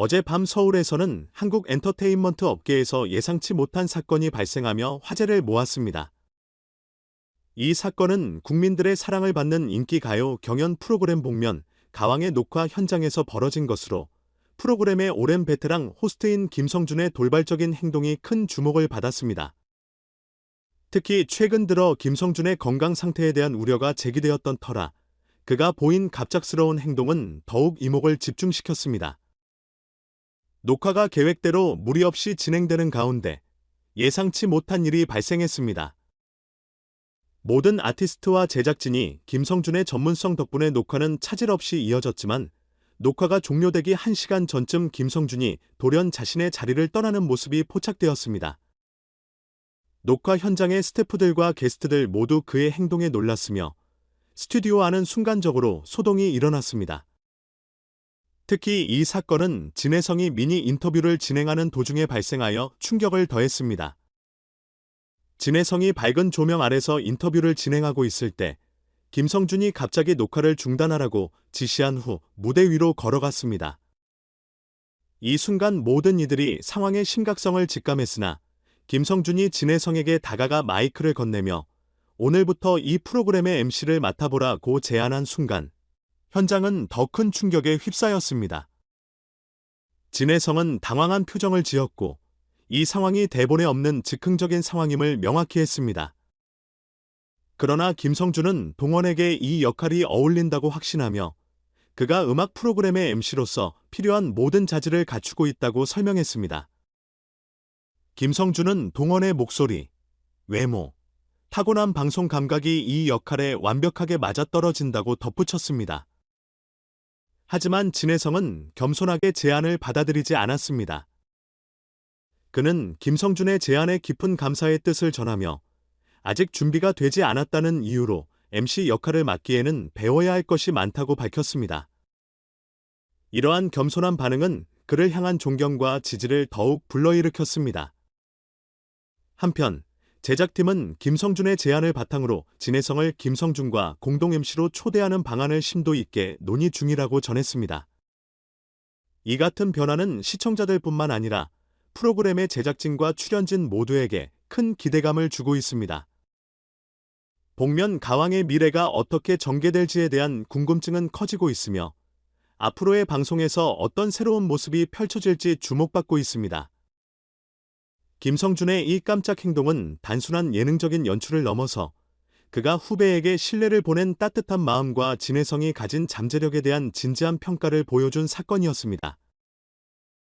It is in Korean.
어젯밤 서울에서는 한국 엔터테인먼트 업계에서 예상치 못한 사건이 발생하며 화제를 모았습니다. 이 사건은 국민들의 사랑을 받는 인기 가요 경연 프로그램 복면 가왕의 녹화 현장에서 벌어진 것으로 프로그램의 오랜 베테랑 호스트인 김성준의 돌발적인 행동이 큰 주목을 받았습니다. 특히 최근 들어 김성준의 건강 상태에 대한 우려가 제기되었던 터라 그가 보인 갑작스러운 행동은 더욱 이목을 집중시켰습니다. 녹화가 계획대로 무리 없이 진행되는 가운데 예상치 못한 일이 발생했습니다. 모든 아티스트와 제작진이 김성준의 전문성 덕분에 녹화는 차질 없이 이어졌지만 녹화가 종료되기 1시간 전쯤 김성준이 돌연 자신의 자리를 떠나는 모습이 포착되었습니다. 녹화 현장의 스태프들과 게스트들 모두 그의 행동에 놀랐으며 스튜디오 안은 순간적으로 소동이 일어났습니다. 특히 이 사건은 진혜성이 미니 인터뷰를 진행하는 도중에 발생하여 충격을 더했습니다. 진혜성이 밝은 조명 아래서 인터뷰를 진행하고 있을 때 김성준이 갑자기 녹화를 중단하라고 지시한 후 무대 위로 걸어갔습니다. 이 순간 모든 이들이 상황의 심각성을 직감했으나 김성준이 진혜성에게 다가가 마이크를 건네며 오늘부터 이 프로그램의 MC를 맡아보라고 제안한 순간 현장은 더 큰 충격에 휩싸였습니다. 진혜성은 당황한 표정을 지었고 이 상황이 대본에 없는 즉흥적인 상황임을 명확히 했습니다. 그러나 김성준은 동원에게 이 역할이 어울린다고 확신하며 그가 음악 프로그램의 MC로서 필요한 모든 자질을 갖추고 있다고 설명했습니다. 김성준은 동원의 목소리, 외모, 타고난 방송 감각이 이 역할에 완벽하게 맞아떨어진다고 덧붙였습니다. 하지만 진혜성은 겸손하게 제안을 받아들이지 않았습니다. 그는 김성준의 제안에 깊은 감사의 뜻을 전하며 아직 준비가 되지 않았다는 이유로 MC 역할을 맡기에는 배워야 할 것이 많다고 밝혔습니다. 이러한 겸손한 반응은 그를 향한 존경과 지지를 더욱 불러일으켰습니다. 한편 제작팀은 김성준의 제안을 바탕으로 진혜성을 김성준과 공동 MC로 초대하는 방안을 심도 있게 논의 중이라고 전했습니다. 이 같은 변화는 시청자들뿐만 아니라 프로그램의 제작진과 출연진 모두에게 큰 기대감을 주고 있습니다. 복면 가왕의 미래가 어떻게 전개될지에 대한 궁금증은 커지고 있으며 앞으로의 방송에서 어떤 새로운 모습이 펼쳐질지 주목받고 있습니다. 김성준의 이 깜짝 행동은 단순한 예능적인 연출을 넘어서 그가 후배에게 신뢰를 보낸 따뜻한 마음과 진혜성이 가진 잠재력에 대한 진지한 평가를 보여준 사건이었습니다.